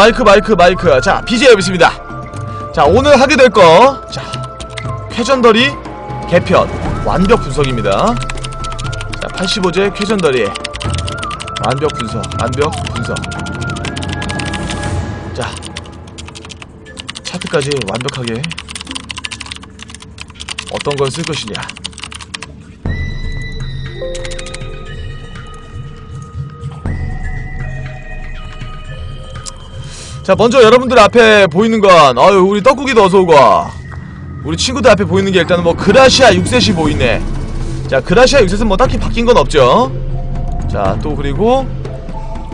마이크 마이크 마이크. 자 BJ 여기 있습니다. 자 오늘 하게 될거자 쾌전더리 개편. 완벽 분석입니다. 자 85제 쾌전더리 완벽 분석 완벽 분석. 자 차트까지 완벽하게 어떤 걸 쓸 것이냐 자 먼저 여러분들 앞에 보이는 건 아유 우리 떡국이도 어서오고 우리 친구들 앞에 보이는 게 일단은 뭐 그라시아 6셋이 보이네. 자 그라시아 6셋은 뭐 딱히 바뀐 건 없죠. 자 또 그리고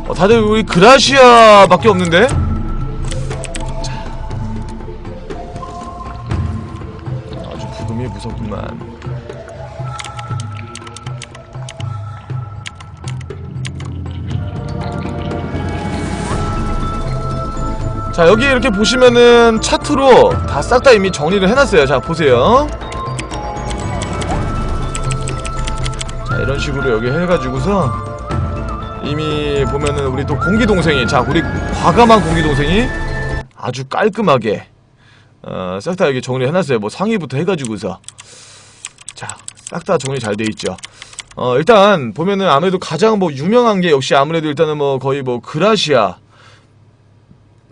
어, 다들 우리 그라시아 밖에 없는데? 자. 아주 부금이 무섭구만 자 여기 이렇게 보시면은 차트로 다 싹 다 이미 정리를 해놨어요. 자 보세요. 자 이런 식으로 여기 해가지고서 이미 보면은 우리 또 공기동생이 자 우리 과감한 공기동생이 아주 깔끔하게 어, 싹 다 여기 정리 해놨어요. 뭐 상의부터 해가지고서. 자 싹 다 정리 잘 돼 있죠. 어 일단 보면은 아무래도 가장 뭐 유명한 게 역시 아무래도 일단은 뭐 거의 뭐 그라시아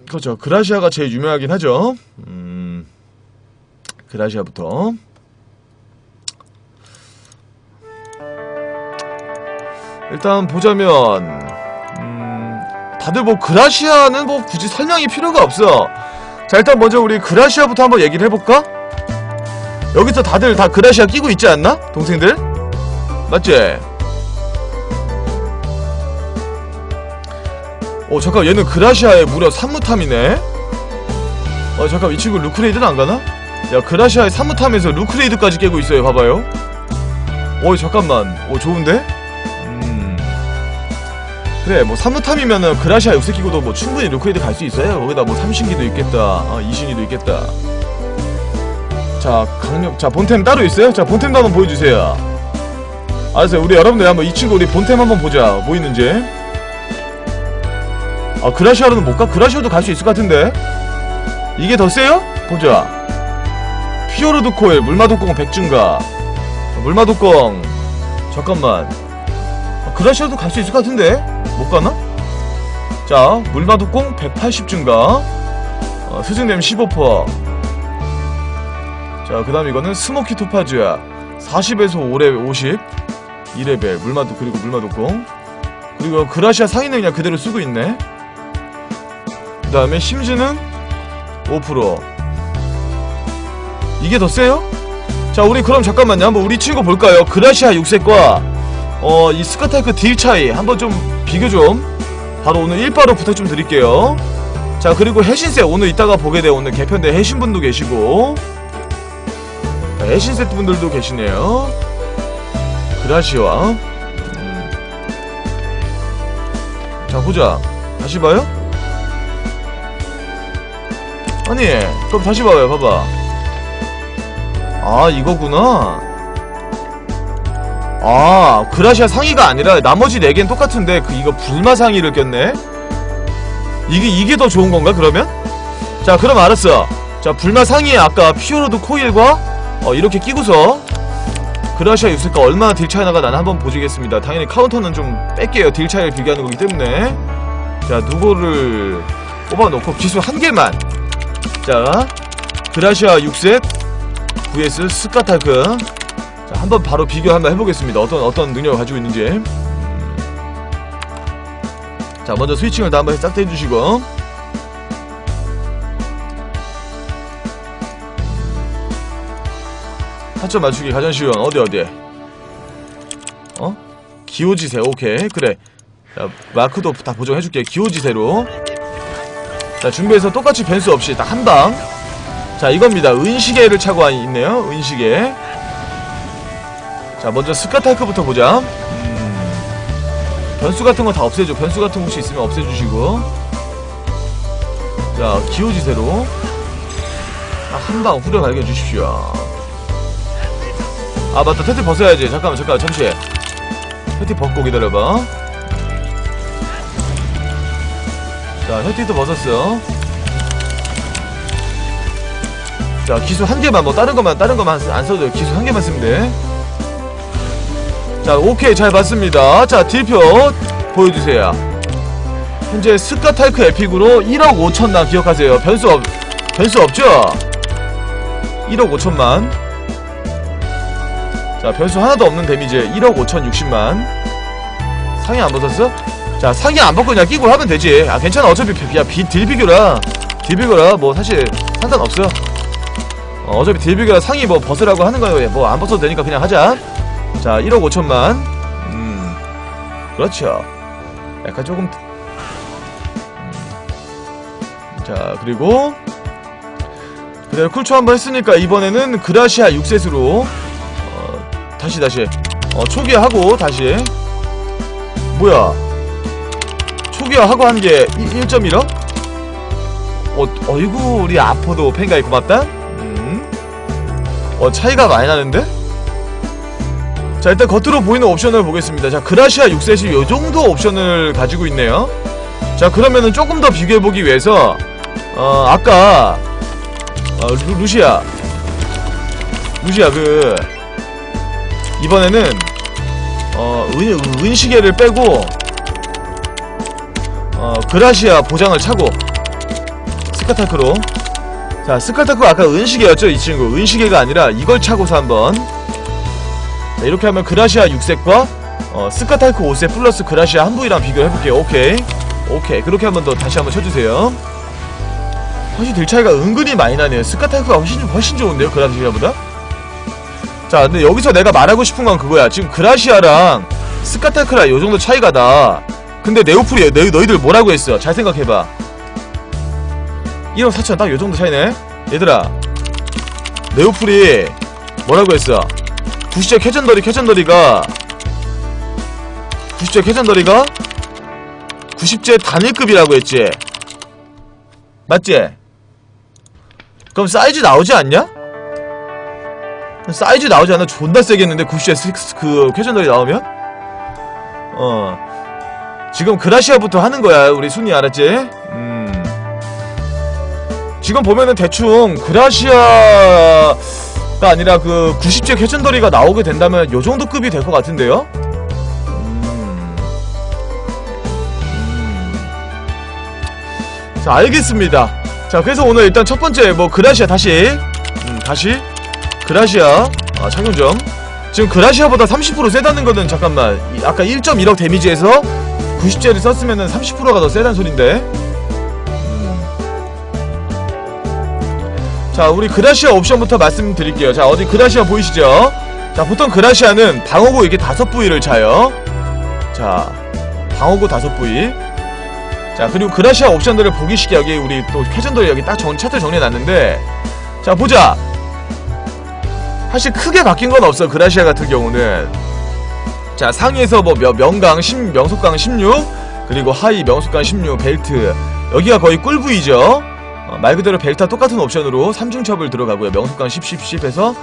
그렇죠. 그라시아가 제일 유명하긴 하죠. 음, 그라시아부터. 일단 보자면, 음, 다들 뭐 그라시아는 뭐 굳이 설명이 필요가 없어. 자, 일단 먼저 우리 그라시아부터 한번 얘기를 해볼까? 여기서 다들 다 그라시아 끼고 있지 않나? 동생들? 맞지? 어 잠깐 얘는 그라시아에 무려 3무탐이네? 어 잠깐 이 친구 루크레이드는 안 가나? 야 그라시아에 3무탐에서 루크레이드까지 깨고 있어요 봐봐요. 어 잠깐만. 어 좋은데? 음. 그래 뭐 3무탐이면은 그라시아 6세 끼고도 뭐 충분히 루크레이드 갈 수 있어요. 거기다 뭐 3신기도 있겠다. 어 2신기도 있겠다. 자 강력 자 본템 따로 있어요? 자 본템도 한번 보여주세요. 알았어요. 우리 여러분들 한번 이 친구 우리 본템 한번 보자. 뭐 있는지 아 그라시아로는 못 가? 그라시아도 갈 수 있을 것 같은데? 이게 더 세요? 보자. 피오르드 코일 물마독공 100 증가. 물마독공 잠깐만. 아, 그라시아도 갈 수 있을 것 같은데? 못 가나? 자 물마독공 180 증가. 어, 스승냄 15%자 그 다음 이거는 스모키 토파즈야. 40에서 5레벨 50 2레벨 물마독 그리고 물마독공 그리고 그라시아 상인은 그냥 그대로 쓰고 있네. 그 다음에 심즈는 5% 이게 더 세요? 자 우리 그럼 잠깐만요. 한번 우리 친구 볼까요? 그라시아 6색과 어 이 스카타이크 딜 차이 한번 좀 비교 좀. 바로 오늘 1바로 부탁 좀 드릴게요. 자 그리고 해신세 오늘 이따가 보게 돼 오늘 개편대 해신분도 계시고. 자, 해신세 분들도 계시네요. 그라시아 음. 자 보자. 다시 봐요 아니 그럼 다시 봐요 봐봐. 아 이거구나. 아 그라시아 상의가 아니라 나머지 4개는 똑같은데 그 이거 불마 상의를 꼈네? 이게 이게 더 좋은 건가 그러면? 자 그럼 알았어. 자 불마 상의에 아까 피오로드 코일과 어, 이렇게 끼고서 그라시아 유스가 얼마나 딜 차이 나가 나는 한번 보시겠습니다. 당연히 카운터는 좀 뺄게요. 딜 차이를 비교하는 거기 때문에. 자 누구를 뽑아놓고 기수 한 개만 자 그라시아 6셋 vs 스카타크. 자 한번 바로 비교 한번 해보겠습니다. 어떤 어떤 능력을 가지고 있는지. 음. 자 먼저 스위칭을 다 한번 싹다 해주시고. 타점 맞추기 가장 쉬운 어디 어디? 어? 기호지세 오케이. 그래. 자 마크도 다 보정해줄게. 기호지세로 자 준비해서 똑같이 변수 없이 딱 한 방. 자 이겁니다. 은시계를 차고 있네요. 은시계 자 먼저 스카타이크부터 보자. 음, 변수 같은 거 다 없애줘. 변수 같은 거 혹시 있으면 없애주시고. 자 기호지세로. 딱 한방 후려 발견해주십시오. 아 맞다. 테티 벗어야지. 잠깐만 잠깐만. 잠시 테티 벗고 기다려봐 자 혈틱도 벗었어 자 기술 한 개만 뭐 다른 것만 다른 것만 안 써도 돼요. 기술 한 개만 쓰면 돼 자 오케이. 잘 봤습니다. 자 딜표 보여주세요. 현재 스카탈크 에픽으로 1억 5천만 기억하세요. 변수 없 변수 없죠? 1억 5천만. 자 변수 하나도 없는 데미지 1억 5천 60만. 상의 안 벗었어? 자 상의 안 벗고 그냥 끼고 하면 되지. 아 괜찮아. 어차피 비- 야 비, 딜 비교라. 딜 비교라. 뭐 사실 상관없어 어, 어차피 딜 비교라. 상의 뭐 벗으라고 하는 거예요. 뭐 안 벗어도 되니까 그냥 하자. 자 1억 5천만. 음 그렇죠. 약간 조금 음. 자 그리고 그대로 쿨초 한번 했으니까 이번에는 그라시아 6셋으로 어, 다시 다시. 어 초기화하고 다시. 뭐야 초기화 하고 한 게 1.1억? 어, 우리 아포도 팬가이 고맙다 음. 어 차이가 많이 나는데? 자 일단 겉으로 보이는 옵션을 보겠습니다 자 그라시아 6셋이 요정도 옵션을 가지고 있네요 자 그러면은 조금 더 비교해보기 위해서 어 아까 어, 루, 루시아 루시아 그 이번에는 어 은, 은시계를 빼고 어 그라시아 보장을 차고 스카타크로. 자 스카타크 아까 은시계였죠 이 친구. 은시계가 아니라 이걸 차고서 한번. 자 이렇게 하면 그라시아 6색과 어 스카타크 5색 플러스 그라시아 한 부위랑 비교해볼게요. 오케이. 오케이. 그렇게 한번 더 다시 한번 쳐주세요. 사실 딜 차이가 은근히 많이 나네요. 스카타크가 훨씬, 훨씬 좋은데요 그라시아보다? 자 근데 여기서 내가 말하고 싶은 건 그거야. 지금 그라시아랑 스카타크랑 요정도 차이가 나 근데 네오플이 너, 너희들 뭐라고 했어 잘 생각해봐 1억 4천 딱 요정도 차이네 얘들아 네오플이 뭐라고 했어 90째 캐전더리 캐전더리가 90째 캐전더리가 90째 단일급이라고 했지 맞지? 그럼 사이즈 나오지 않냐? 사이즈 나오지 않아? 존나 세겠는데 90째 그 캐전더리 나오면? 어 지금 그라시아부터 하는 거야 우리 순이 알았지? 음 지금 보면은 대충 그라시아가 아니라 그 90째 캐전더리가 나오게 된다면 요 정도 급이 될 것 같은데요? 음. 음. 자 알겠습니다 자 그래서 오늘 일단 첫 번째 뭐 그라시아 다시 음, 다시 그라시아 아, 착용점 지금 그라시아보다 30% 세다는 거는 잠깐만 이- 아까 1.1억 데미지에서 90제를 썼으면 은 30%가 더 세다는 소린데. 음. 자 우리 그라시아 옵션부터 말씀드릴게요. 자 어디 그라시아 보이시죠? 자 보통 그라시아는 방어구 이게 다섯 부위를 차요. 자 방어구 다섯 부위. 자 그리고 그라시아 옵션들을 보기 쉽게 여기 우리 또 캐전더리 여기 딱 정, 차트 정리해놨는데. 자 보자. 사실 크게 바뀐 건 없어 그라시아 같은 경우는 자 상에서 뭐 명, 명강 10, 명속강 16 그리고 하이 명속강 16 벨트. 여기가 거의 꿀부위죠. 어, 말 그대로 벨트와 똑같은 옵션으로 3중첩을 들어가고요. 명속강 10, 10, 10 해서.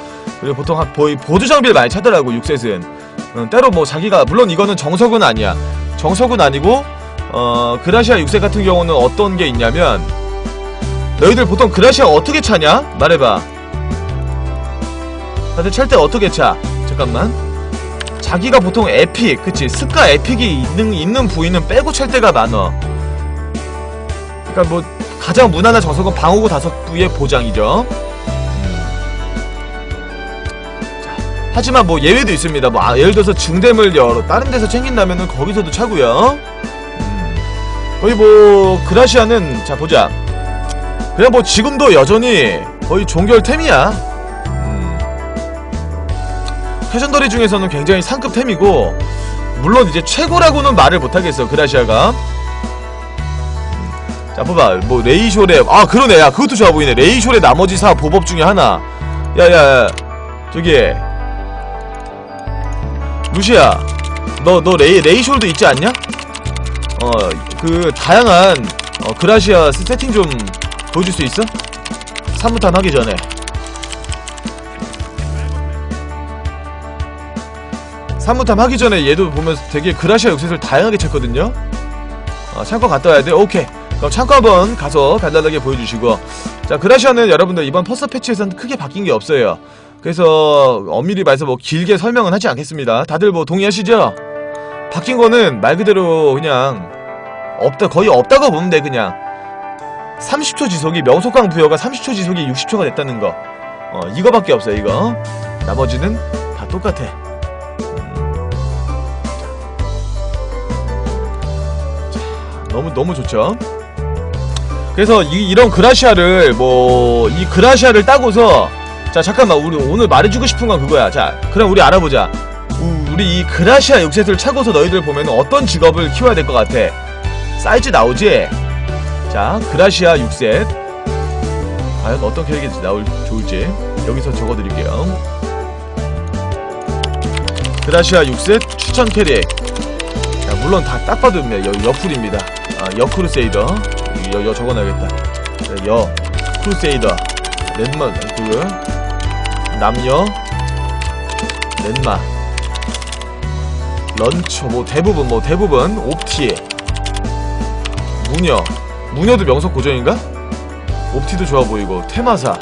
그리고 보통 한 거의 보드 장비를 많이 찾더라고 6셋은. 음, 때로 뭐 자기가 물론 이거는 정석은 아니야. 정석은 아니고 어 그라시아 6셋 같은 경우는 어떤 게 있냐면 너희들 보통 그라시아 어떻게 차냐? 말해봐. 다들 찰 때 어떻게 차? 잠깐만 자기가 보통 에픽 그치 스카 에픽이 있는, 있는 부위는 빼고 찰 때가 많어 그니까 뭐 가장 무난한 정석은 방어구 다섯 부위의 보장이죠 음. 자, 하지만 뭐 예외도 있습니다 뭐 아, 예를 들어서 증dem을 여러 다른 데서 챙긴다면은 거기서도 차고요 음. 거의 뭐 그라시아는 자 보자 그냥 뭐 지금도 여전히 거의 종결템이야 음. 캐전더리 중에서는 굉장히 상급템이고 물론 이제 최고라고는 말을 못하겠어 그라시아가. 음. 자 봐봐. 뭐 레이쇼레. 아 그러네. 야 그것도 좋아 보이네. 레이쇼레 나머지 사 보법 중에 하나. 야야야. 저기. 루시아 너너 레이 레이숄도 있지 않냐? 어 그 다양한 어, 그라시아 세- 세팅 좀 보여줄 수 있어? 산무탄 하기 전에 산무탄 하기 전에 얘도 보면 되게 그라시아 욕셋을 다양하게 쳤거든요. 어, 참고 갔다 와야 돼? 오케이. 그럼 창고 한번 가서 간단하게 보여주시고. 자 그라시아는 여러분들 이번 퍼스 패치에서는 크게 바뀐 게 없어요. 그래서 엄밀히 말해서 뭐 길게 설명은 하지 않겠습니다. 다들 뭐 동의하시죠? 바뀐 거는 말 그대로 그냥 없다 거의 없다고 보면 돼 그냥. 30초 지속이 명속강 부여가 30초 지속이 60초가 됐다는 거. 어, 이거밖에 없어요 이거. 나머지는 다 똑같아 너무 너무 좋죠? 그래서 이, 이런 그라시아를 뭐 이 그라시아를 따고서 자 잠깐만 우리 오늘 말해주고 싶은 건 그거야. 자 그럼 우리 알아보자. 우- 우리 이 그라시아 6셋을 차고서 너희들 보면 어떤 직업을 키워야 될 것 같아? 사이즈 나오지? 자 그라시아 6셋. 과연 어떤 캐릭이 나올 좋을지 여기서 적어드릴게요. 그라시아 6셋 추천 캐릭. 자 물론 다 딱 봐도 여, 여풀입니다 아, 여 크루세이더. 여, 여 적어놔야겠다. 자, 여 크루세이더. 넷마 그 남녀? 넷마. 런처 뭐 대부분 뭐 대부분 옵티 무녀. 무녀도 명석 고정인가? 옵티도 좋아 보이고. 테마사.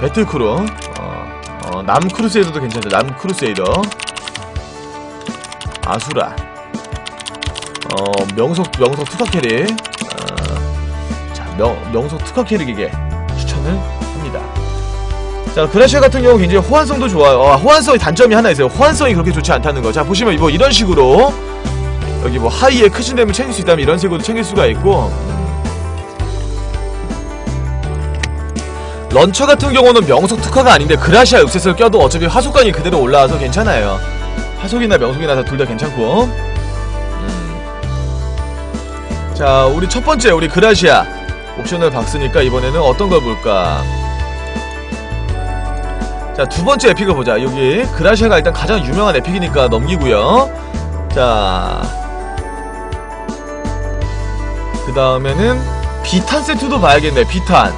배틀크루. 어, 어, 남 크루세이더도 괜찮다 남 크루세이더. 아수라 어 명석 명석 특화 캐릭. 어, 자 명, 명석 특화 캐릭에게 추천을 합니다. 자 그라시아 같은 경우 굉장히 호환성도 좋아요. 어, 호환성의 단점이 하나 있어요. 호환성이 그렇게 좋지 않다는 거 자 보시면 뭐 이런 식으로 여기 뭐 하이에 크신 댐을 챙길 수 있다면 이런 색으로 챙길 수가 있고. 런처 같은 경우는 명속 특화가 아닌데 그라시아 6셋을 껴도 어차피 화속강이 그대로 올라와서 괜찮아요. 화속이나 명속이나 둘다 괜찮고. 음. 자 우리 첫 번째 우리 그라시아. 옵션을 박으니까 이번에는 어떤 걸 볼까? 자 두 번째 에픽을 보자. 여기 그라시아가 일단 가장 유명한 에픽이니까 넘기고요. 자그 다음에는 비탄 세트도 봐야겠네 비탄.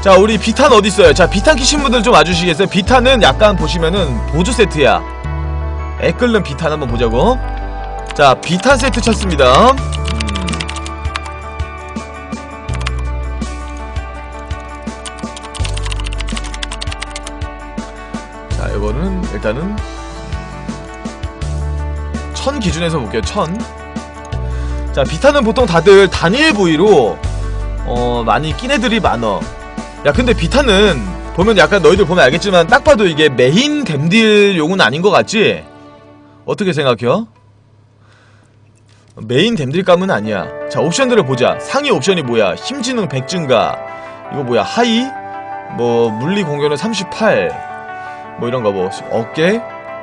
자 우리 비탄 어딨어요? 자 비탄 키신 분들 좀 와주시겠어요? 비탄은 약간 보시면은 보조 세트야. 애 끓는 비탄 한번 보자고. 자 비탄 세트 찾습니다 천 기준에서 볼게요. 천 자 비탄은 보통 다들 단일 부위로 어 많이 낀 애들이 많어. 야 근데 비타는 보면 약간 너희들 보면 알겠지만 딱 봐도 이게 메인 댐딜용은 아닌 것 같지? 어떻게 생각해요? 메인 댐딜감은 아니야. 자 옵션들을 보자. 상위 옵션이 뭐야? 힘지능 100 증가. 이거 뭐야? 하이? 뭐 물리 공격은 38 뭐 이런 거 뭐 어깨?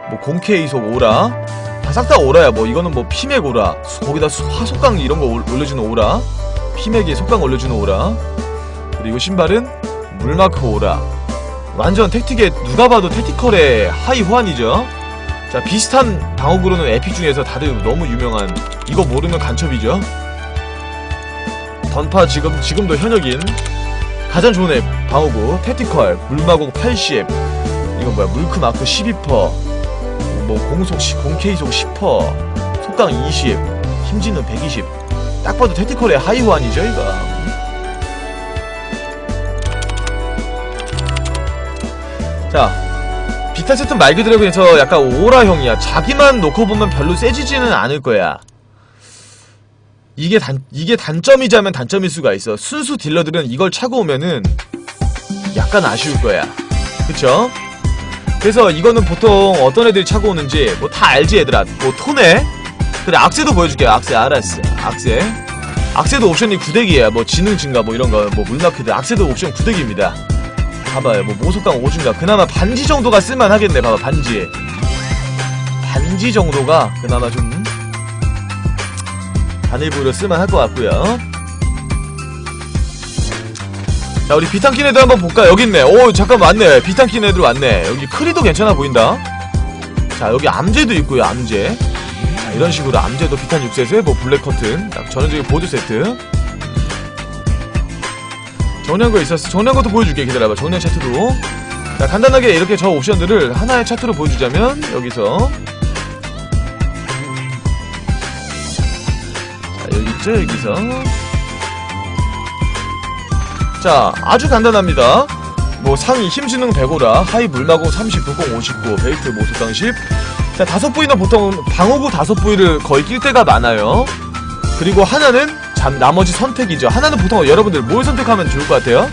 뭐 공캐 이속 오라? 다 싹 다 오라야. 뭐 이거는 뭐 피맥 오라. 수- 거기다 수- 화속강 이런 거 올- 올려주는 오라. 피맥에 속강 올려주는 오라. 그리고 신발은 물마크 오라. 완전 택틱에 누가 봐도 택티컬의 하이 호환이죠. 자 비슷한 방어구로는 에픽 중에서 다들 너무 유명한 이거 모르면 간첩이죠. 던파 지금 지금도 현역인 가장 좋은 앱 방어구 택티컬 물마공 80 이건 뭐야? 물크 마크 12퍼 뭐 공속 10, 공케이속 10퍼 속강 20 힘지는 120 딱 봐도 택티컬의 하이 호환이죠 이거. 자 비타 세트 말 그대로 그래서 약간 오라형이야. 자기만 놓고 보면 별로 세지지는 않을 거야. 이게 단 이게 단점이자면 단점일 수가 있어. 순수 딜러들은 이걸 차고 오면은 약간 아쉬울 거야. 그쵸? 그래서 이거는 보통 어떤 애들이 차고 오는지 뭐 다 알지 얘들아? 뭐 토네? 그래 악세도 보여줄게요 악세. 알았어. 악세. 악세도 옵션이 9대기야. 뭐 지능 증가 뭐 이런거 뭐 물마크들. 악세도 옵션 9대기입니다. 봐봐요 뭐 모속강 5중가. 그나마 반지 정도가 쓸만하겠네. 봐봐 반지. 반지 정도가 그나마 좀 단일부로 쓸만할 것 같고요 자 우리 비탄 킨 애들 한번 볼까 여기 있네 오 잠깐 왔네 비탄 킨 애들 왔네 여기 크리도 괜찮아 보인다 자 여기 암제도 있고요 암제 자 이런 식으로 암제도 비탄 6세트 뭐 블랙 커튼 딱 전형적인 보드 세트 정리한 거 있었어. 것도 보여줄게. 기다려봐. 정리한 차트로. 자, 간단하게 이렇게 저 옵션들을 하나의 차트로 보여주자면, 여기서. 자, 여기 있죠 여기서 자 아주 간단합니다. 뭐 상위 힘지능 105라 하위 물마공 30 불공 59 베이트 모습강 10자 다섯 부위는 보통 방어구 다섯 부위를 거의 낄 때가 많아요. 그리고 하나는 잠 나머지 선택이죠. 하나는 보통 여러분들 뭘 선택하면 좋을 것 같아요?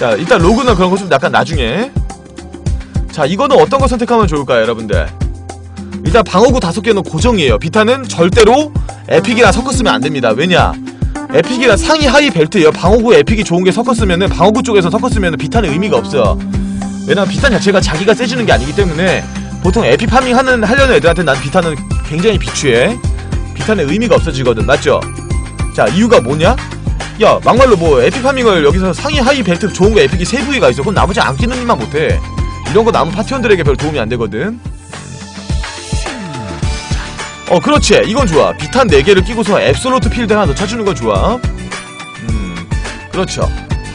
자 일단 로그는 그런 거 좀 약간 나중에. 자 이거는 어떤 거 선택하면 좋을까요 여러분들? 일단 방어구 다섯 개는 고정이에요. 비타는 절대로 에픽이랑 섞었으면 안됩니다. 왜냐 에픽이랑 상위 하위 벨트예요. 방어구 에픽이 좋은 게 섞었으면은 방어구 쪽에서 섞었으면은 비타는 의미가 없어 왜냐면 비타 자체가 자기가 세지는 게 아니기 때문에 보통 에픽 파밍 하는 하려는 애들한테 난 비타는 굉장히 비추해. 비타는 의미가 없어지거든. 맞죠? 자 이유가 뭐냐? 야 막말로 뭐 에픽 파밍을 여기서 상위 하위 벨트 좋은 거 에픽이 세 부위가 있어. 그건 나머지 안 끼는 일만 못해. 이런 거 남은 파티원들에게 별 도움이 안 되거든 어 그렇지. 이건 좋아. 비탄 4개를 끼고서 앱솔루트 필드 하나 더 찾주는 건 좋아. 음 그렇죠.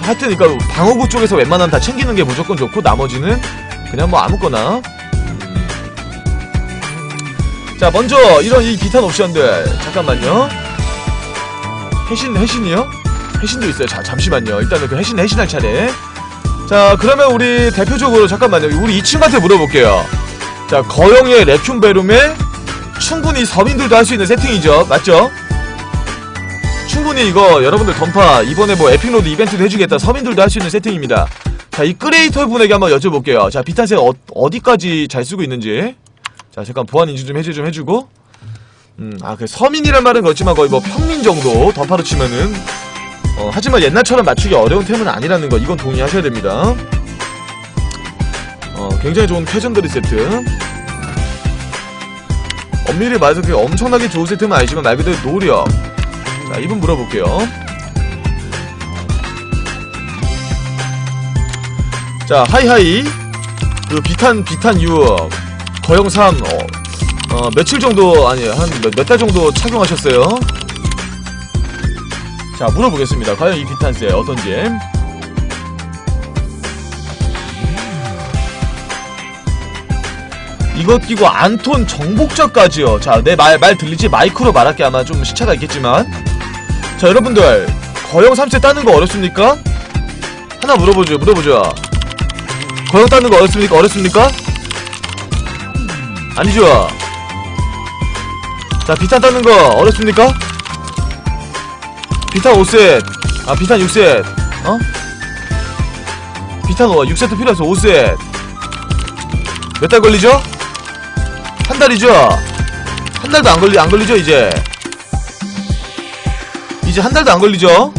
하여튼 그니까 방어구 쪽에서 웬만하면 다 챙기는 게 무조건 좋고 나머지는 그냥 뭐 아무거나. 음. 자 먼저 이런 이 비탄 옵션들. 잠깐만요. 해신 해신이요? 해신도 있어요. 자 잠시만요. 일단은 그 해신 해신할 차례. 자 그러면 우리 대표적으로 잠깐만요. 우리 이 친구한테 물어볼게요. 자 거영의 레큐 베룸에 충분히 서민들도 할 수 있는 세팅이죠. 맞죠? 충분히 이거 여러분들 던파 이번에 뭐 에픽로드 이벤트도 해주겠다. 서민들도 할 수 있는 세팅입니다. 자 이 크리에이터 분에게 한번 여쭤볼게요. 자 비탄색 어, 어디까지 잘 쓰고 있는지. 자 잠깐 보안 인증 좀 해제 좀 해주고. 음아 그 서민이란 말은 그렇지만 거의 뭐 평민 정도 던파로 치면은. 어 하지만 옛날처럼 맞추기 어려운 템은 아니라는 거 이건 동의하셔야 됩니다. 어 굉장히 좋은 쾌전거리 세트 엄밀히 말해서 그게 엄청나게 좋은 세트는 아니지만 말 그대로 노력. 자 이분 물어볼게요. 자 하이하이. 그 비탄 비탄 6 거영 3 어, 어 며칠 정도 아니 한몇달 정도 착용하셨어요? 자 물어보겠습니다. 과연 이 비탄세 어떤지 이것 끼고 안톤 정복자까지요. 자, 내 말, 말 들리지? 마이크로 말할게 아마 좀 시차가 있겠지만. 자, 여러분들. 거영 3세 따는 거 어렵습니까? 하나 물어보죠, 물어보죠. 거영 따는 거 어렵습니까? 어렵습니까? 아니죠? 자, 비탄 따는 거 어렵습니까? 비탄 5셋. 아, 비탄 6셋. 어? 비탄 6세트 필요해서 5셋. 몇 달 걸리죠? 한 달이죠? 한 달도 안 걸리, 안 걸리죠, 이제? 이제 한 달도 안 걸리죠?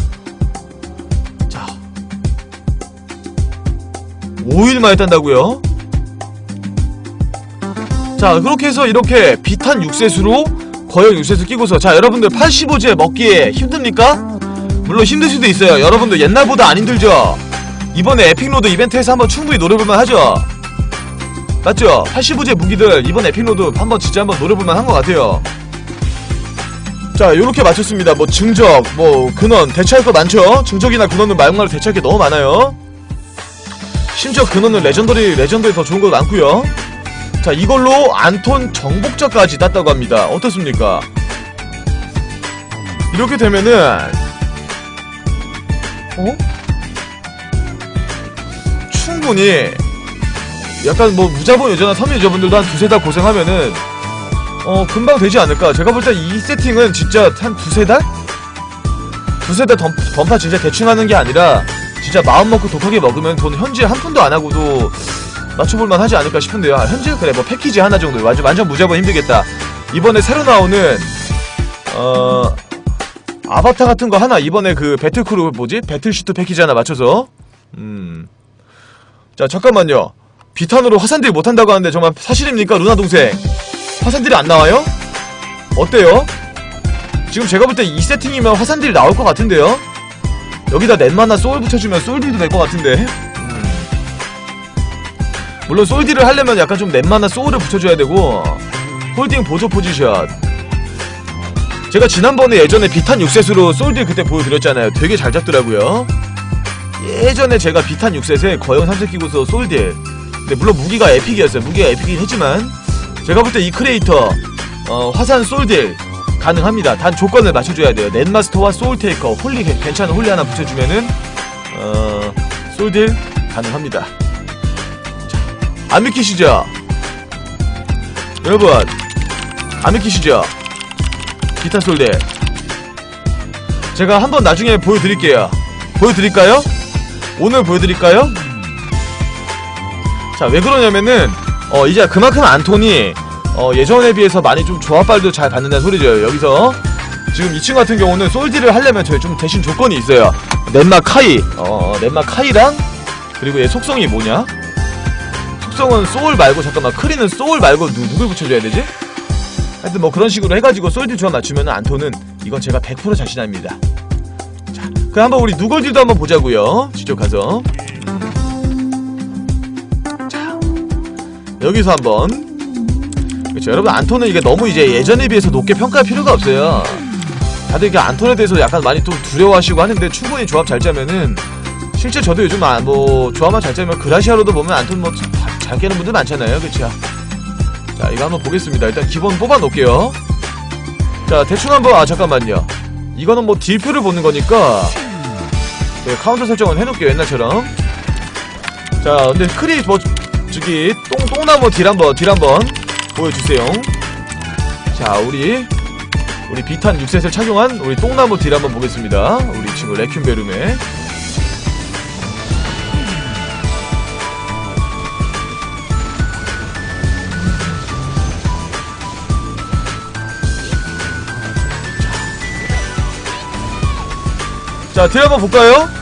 자. 5일 만에 딴다고요 자, 그렇게 해서 이렇게 비탄 6세수로 거역 6세수 끼고서 자, 여러분들 85제 먹기에 힘듭니까? 물론 힘들 수도 있어요. 여러분들 옛날보다 안 힘들죠? 이번에 에픽로드 이벤트에서 한번 충분히 노려볼만 하죠? 맞죠? 85제 무기들 이번 에픽로드 한번 진짜 한번 노려볼만 한 것 같아요 자 요렇게 맞췄습니다 뭐 증적 뭐 근원 대체할 거 많죠? 증적이나 근원은 말말로 대체할 게 너무 많아요 심지어 근원은 레전더리 레전더리 더 좋은 거 많고요 자 이걸로 안톤 정복자까지 땄다고 합니다 어떻습니까? 이렇게 되면은 어? 충분히 약간 뭐 무자본 여자나 서민 여자분들도 한 두세 달 고생하면은 어 금방 되지 않을까. 제가 볼 때 이 세팅은 진짜 한 두세 달? 두세 달 던, 던파 진짜 대충 하는 게 아니라 진짜 마음 먹고 독하게 먹으면 돈 현질 한 푼도 안 하고도 맞춰볼만 하지 않을까 싶은데요. 아, 현질 그래 뭐 패키지 하나 정도 완전 완전 무자본 힘들겠다. 이번에 새로 나오는 어 아바타 같은 거 하나. 이번에 그 배틀크루 뭐지? 배틀시트 패키지 하나 맞춰서. 음 자 잠깐만요 비탄으로 화산딜 못한다고 하는데 정말 사실입니까 루나 동생 화산딜이 안 나와요? 어때요? 지금 제가 볼 때 이 세팅이면 화산딜 나올 것 같은데요? 여기다 넷마나 소울 붙여주면 소울딜도 될 것 같은데 음. 물론 소울딜을 하려면 약간 좀 넷마나 소울을 붙여줘야 되고 홀딩 보조 포지션 제가 지난번에 예전에 비탄 6셋으로 소울딜 그때 보여드렸잖아요 되게 잘 잡더라고요 예전에 제가 비탄 6셋에 거영 3색 끼고서 소울 딜 근데 물론 무기가 에픽이었어요 무기가 에픽이긴 했지만 제가 볼 때 이 크리에이터 어, 화산 솔딜 가능합니다. 단 조건을 맞춰줘야 돼요. 넷마스터와 소울테이커, 홀리 괜- 괜찮은 홀리 하나 붙여주면은 어 솔딜 가능합니다. 자, 안 믿기시죠? 여러분 안 믿기시죠? 기타 솔딜 제가 한번 나중에 보여드릴게요. 보여드릴까요? 오늘 보여드릴까요? 자, 왜 그러냐면은, 어, 이제 그만큼 안톤이, 어, 예전에 비해서 많이 좀 조합발도 잘 받는다는 소리죠. 여기서. 지금 이 친구 같은 경우는 솔디를 하려면 저희 좀 대신 조건이 있어요. 넷마 카이, 어, 넷마 카이랑, 그리고 얘 속성이 뭐냐? 속성은 소울 말고, 잠깐만, 크리는 소울 말고 누, 누굴 붙여줘야 되지? 하여튼 뭐 그런 식으로 해가지고 솔디 조합 맞추면 안톤은 이건 제가 100% 자신합니다. 자, 그럼 한번 우리 누굴딜도 한번 보자고요. 직접 가서. 여기서 한번. 그렇죠. 여러분 안톤은 이게 너무 이제 예전에 비해서 높게 평가할 필요가 없어요. 다들 이게 안톤에 대해서 약간 많이 좀 두려워하시고 하는데 충분히 조합 잘 짜면은 실제 저도 요즘 아, 뭐 조합만 잘 짜면 그라시아로도 보면 안톤 뭐 잘 깨는 분들 많잖아요. 그쵸? 자 이거 한번 보겠습니다. 일단 기본 뽑아 놓을게요. 자 대충 한번 아 잠깐만요. 이거는 뭐 딜표를 보는 거니까 네, 카운터 설정은 해놓을게요 옛날처럼. 자 근데 크리 뭐 저기 똥 똥나무 딜 한번 딜 한번 보여주세요. 자 우리 우리 비탄 6셋을 착용한 우리 똥나무 딜 한번 보겠습니다. 우리 친구 레큐베rum의 자, 딜 한번 볼까요?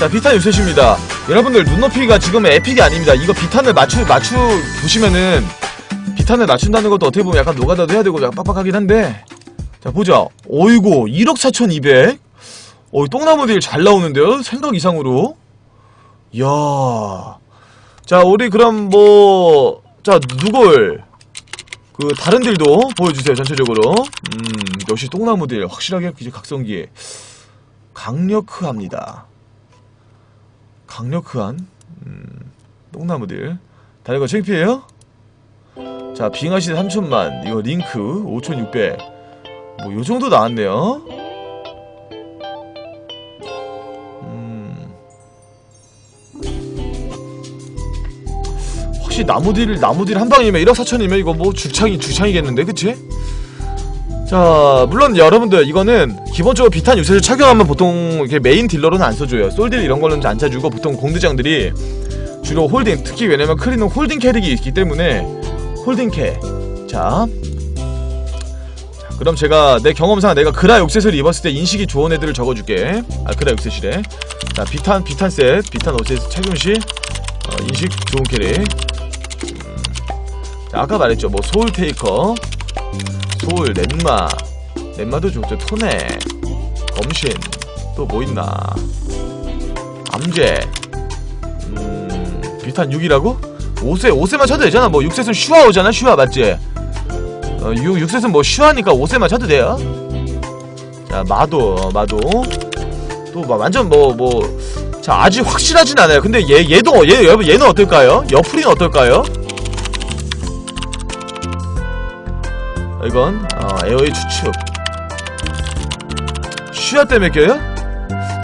자, 비탄 6셋입니다. 여러분들, 눈높이가 지금 에픽이 아닙니다. 이거 비탄을 맞추, 맞추, 보시면은, 비탄을 맞춘다는 것도 어떻게 보면 약간 노가다도 해야 되고 약간 빡빡하긴 한데. 자, 보자. 어이구, 1억 4,200? 어이, 똥나무 딜 잘 나오는데요? 생각 이상으로. 이야. 자, 우리 그럼 뭐, 자, 누굴. 그, 다른 딜도 보여주세요, 전체적으로. 음, 역시 똥나무 딜. 확실하게 이제 각성기. 강력합니다. 강력한 음, 똥나무들. 다른 거 창피해요? 자, 빙하시 3천만. 이거 링크 5,600. 뭐 요 정도 나왔네요. 음. 혹시 나무딜 나무딜 한 방이면 1억 4천이면 이거 뭐 주창이 주창이겠는데, 그치? 자, 물론 여러분들 이거는 기본적으로 비탄 유세를 착용하면 보통 이렇게 메인 딜러로는 안 써줘요. 솔딜 이런 거는 안 짜주고 보통 공대장들이 주로 홀딩, 특히 왜냐면 크리는 홀딩 캐릭이 있기 때문에 홀딩 캐. 자, 자, 그럼 제가 내 경험상 내가 그라 욕셋을 입었을 때 인식이 좋은 애들을 적어줄게. 아, 그라 욕셋이래. 자, 비탄 비탄 셋, 비탄 옷셋 착용 시 어, 인식 좋은 캐릭. 음, 자, 아까 말했죠. 뭐 소울 테이커. 소울, 넷마. 넷마도 좋죠 토네. 검신. 또 뭐 있나? 암제. 음... 비탄 6이라고? 5세 5세만 쳐도 되잖아. 뭐 6셋은 슈아 오잖아 슈아 맞지? 어 6, 6셋은 뭐 슈아니까 5세만 쳐도 돼요. 자 마도 마도. 또뭐 완전 뭐 뭐 자 아직 확실하진 않아요. 근데 얘 얘도 얘 얘는 어떨까요? 여풀이는 어떨까요? 이건 어, 에어의 추측 슈아 때문에 껴요?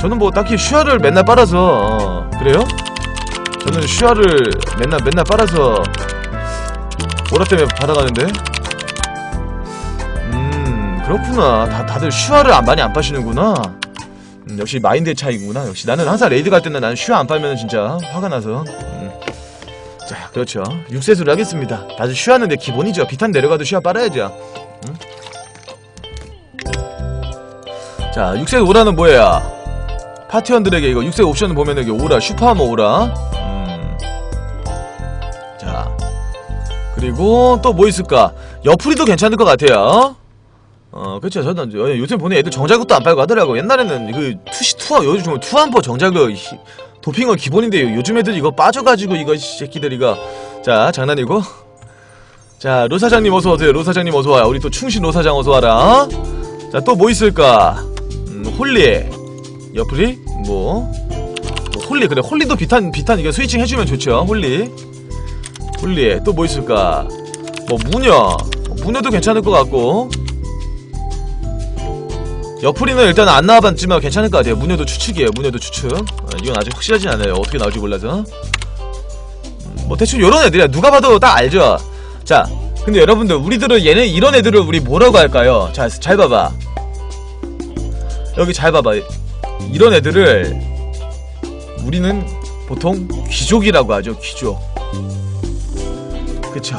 저는 뭐 딱히 슈아를 맨날 빨아서 어, 그래요? 저는 슈아를 맨날 맨날 빨아서 오라 때문에 받아가는데. 음 그렇구나. 다, 다들 슈아를 안, 많이 안 빠시는구나. 음, 역시 마인드의 차이구나. 역시 나는 항상 레이드 갈 때는 나는 슈아 안 빨면 진짜 화가 나서 그렇죠. 6세수를 하겠습니다. 다들 내 기본이죠. 비탄 내려가도 슈아 빨아야죠. 응? 자 6세 오라는 뭐야 파티원들에게 이거 6세 옵션을 보면 여기 오라 슈퍼하머 오라. 음. 자 그리고 또 뭐 있을까? 여풀이도 괜찮을 것 같아요. 어 그쵸 저는 요- 요즘 보는 애들 정자극도 안 빨고 하더라고. 옛날에는 그 투시 투하 요즘 투한포 정자극 히- 도핑은 기본인데 요즘 애들 이거 빠져가지고 이거 이 새끼들이가. 자 장난이고. 자 로사장님 어서오세요. 로사장님 어서와요 우리 또 충신 로사장 어서와라. 자 또 뭐 있을까? 음, 홀리. 옆프리? 뭐, 뭐 홀리. 그래 홀리도 비탄 비탄 이거 스위칭 해주면 좋죠. 홀리. 홀리. 또 뭐 있을까? 뭐 무녀. 무녀도 괜찮을 것 같고 옆풀이는 일단 안 나와봤지만 괜찮을 것 같아요. 무녀도 추측이에요. 무녀도 추측. 어, 이건 아직 확실하진 않아요. 어떻게 나올지 몰라서. 음, 뭐 대충 요런 애들이야. 누가 봐도 딱 알죠? 자 근데 여러분들 우리들은 얘네 이런 애들을 우리 뭐라고 할까요? 자 잘 봐봐. 여기 잘 봐봐. 이런 애들을 우리는 보통 귀족이라고 하죠. 귀족. 그쵸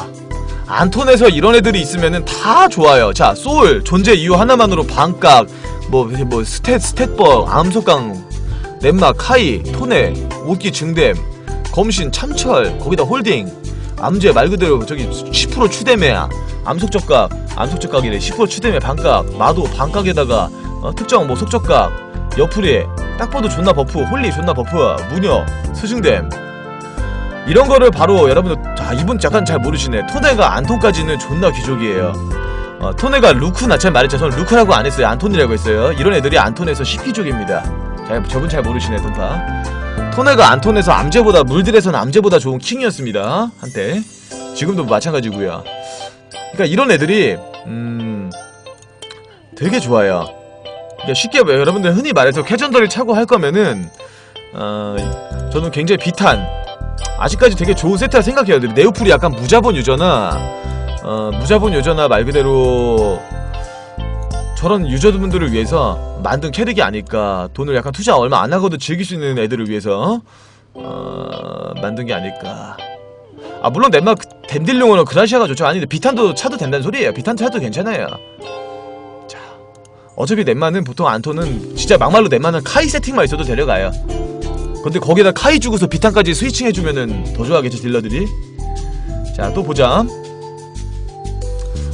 안톤에서 이런 애들이 있으면은 다 좋아요. 자, 소울 존재 이유 하나만으로 반각, 뭐, 뭐 스탯, 스탯버, 암속강, 넷마, 카이, 토네, 옷기 증댐, 검신, 참철, 거기다 홀딩, 암제 말 그대로 저기 10% 추대매야, 암속적각, 암속적각이래, 10% 추대매 반각, 마도 반각에다가 어, 특정 뭐 속적각, 옆풀이, 딱 봐도 존나 버프, 홀리 존나 버프, 무녀, 스승댐, 이런 거를 바로 여러분들 자 이분 약간 잘 모르시네. 토네가 안톤까지는 존나 귀족이에요. 어, 토네가 루크 나처럼 말했죠. 저는 루크라고 안 했어요. 안톤이라고 했어요. 이런 애들이 안톤에서 10귀족입니다. 자 저분 잘 모르시네 돈파. 토네가 안톤에서 암제보다 물들에서는 암제보다 좋은 킹이었습니다. 한때 지금도 마찬가지고요. 그러니까 이런 애들이 음 되게 좋아요. 그러니까 쉽게 뭐 여러분들 흔히 말해서 캐전더를 차고 할 거면은 어 저는 굉장히 비탄 아직까지 되게 좋은 세트라 생각해요. 근데 네오풀이 약간 무자본 유저나 어, 무자본 유저나 말 그대로 저런 유저분들을 위해서 만든 캐릭이 아닐까. 돈을 약간 투자 얼마 안 하고도 즐길 수 있는 애들을 위해서 어, 만든 게 아닐까. 아 물론 넷마 댐딜용으로 그라시아가 좋죠. 아니 근데 비탄도 차도 된다는 소리예요. 비탄 차도 괜찮아요. 자 어차피 넷마는 보통 안토는 진짜 막말로 넷마는 카이 세팅만 있어도 데려가요. 근데 거기다 카이 주고서 비탄까지 스위칭 해주면은 더 좋아하겠지 딜러들이? 자 또 보자.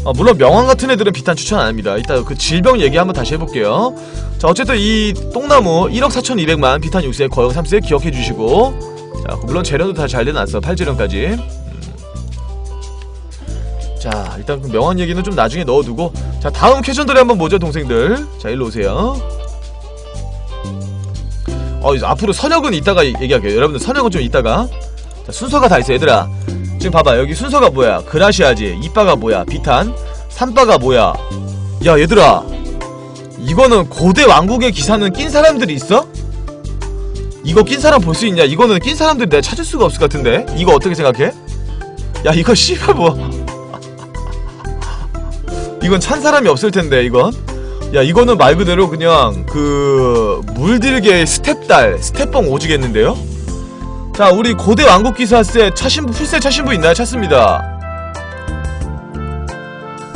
아, 물론 명왕 같은 애들은 비탄 추천 안 합니다. 이따 그 질병 얘기 한번 다시 해볼게요. 자 어쨌든 이 똥나무 1억 4200만 비탄 6세 거영 3세 기억해 주시고. 자 물론 재련도 다 잘 돼놨어 8재련까지. 음. 자 일단 그 명왕 얘기는 좀 나중에 넣어두고. 자 다음 퀘션들이 한번 보죠 동생들. 자 일로 오세요 어 앞으로 선역은 이따가 얘- 얘기할게요. 여러분들 선역은 좀 이따가. 자 순서가 다 있어 얘들아. 지금 봐봐. 여기 순서가 뭐야? 그라시아지 이빠가 뭐야? 비탄 삼빠가 뭐야? 야 얘들아. 이거는 고대 왕국의 기사는 낀 사람들이 있어? 이거 낀 사람 볼 수 있냐? 이거는 낀 사람들 내가 찾을 수가 없을 것 같은데? 이거 어떻게 생각해? 야 이거 씨발 뭐 이건 찬 사람이 없을 텐데 이건 야 이거는 말 그대로 그냥 그 물들게 스텝달 스텝뻥 오지겠는데요? 자 우리 고대 왕국 기사세 차신부 필세 차신부 있나요? 찾습니다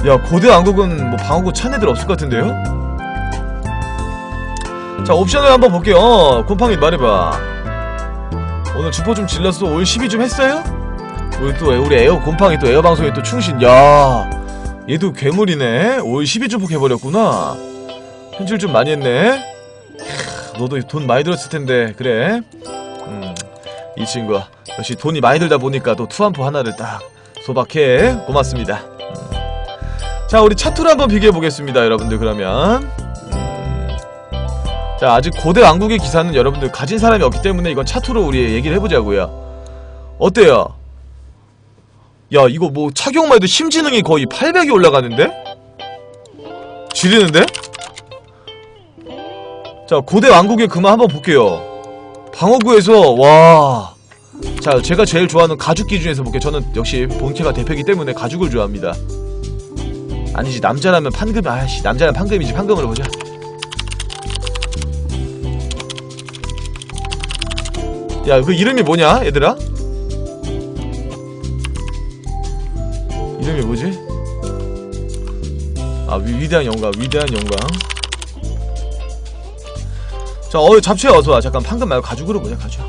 야 고대 왕국은 뭐 방어구 찬 애들 없을 것 같은데요? 자 옵션을 한번 볼게요 어, 곰팡이 말해봐 오늘 주포 좀 질렀어 올 시비 좀 했어요? 우리 또 우리 에어 곰팡이 또 에어 방송에 또 충신 야 얘도 괴물이네. 올 12주폭 해버렸구나. 현질 좀 많이 했네. 캬, 너도 돈 많이 들었을 텐데. 그래. 음 이 친구야 역시 돈이 많이 들다 보니까 또 투한포 하나를 딱 소박해. 고맙습니다. 음. 자 우리 차트로 한번 비교해 보겠습니다 여러분들 그러면. 음. 자 아직 고대 왕국의 기사는 여러분들 가진 사람이 없기 때문에 이건 차트로 우리 얘기를 해보자고요. 어때요? 야 이거 뭐 착용만 해도 심지능이 거의 800이 올라가는데? 지리는데? 자 고대 왕국의 금화 한번 볼게요 방어구에서 와... 자 제가 제일 좋아하는 가죽 기준에서 볼게요 저는 역시 본캐가 대표이기 때문에 가죽을 좋아합니다 아니지 남자라면 판금 아씨 남자라면 판금이지 판금으로 보자 야 그 이름이 뭐냐 얘들아? 이름이 뭐지? 아 위, 위대한 영광 위대한 영광. 자어 잡채 어서와. 잠깐 판금 말고 가죽으로 보자. 가죽.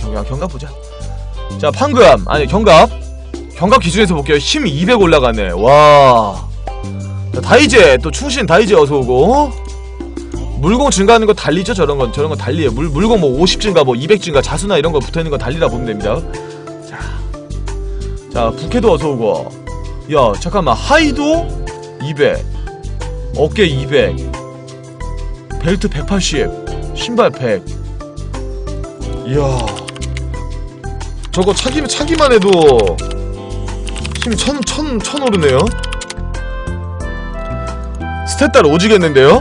경갑 경갑 보자. 자 판금. 아니 경갑. 경갑 기준에서 볼게요. 힘 200 올라가네. 와. 자, 다이제. 또 충신 다이제 어서오고. 물공 증가하는 거 달리죠? 저런 건 저런 건 달리에요. 물, 물공 뭐 50 증가 뭐 200 증가 자수나 이런 거 붙어있는 거 달리라 보면 됩니다. 자, 자 부캐도 어서 오고. 야 잠깐만. 하이도 200 어깨 200 벨트 180 신발 100 이야. 저거 차기, 차기만 해도 힘이 천, 천, 천 오르네요. 스탯달 오지겠는데요?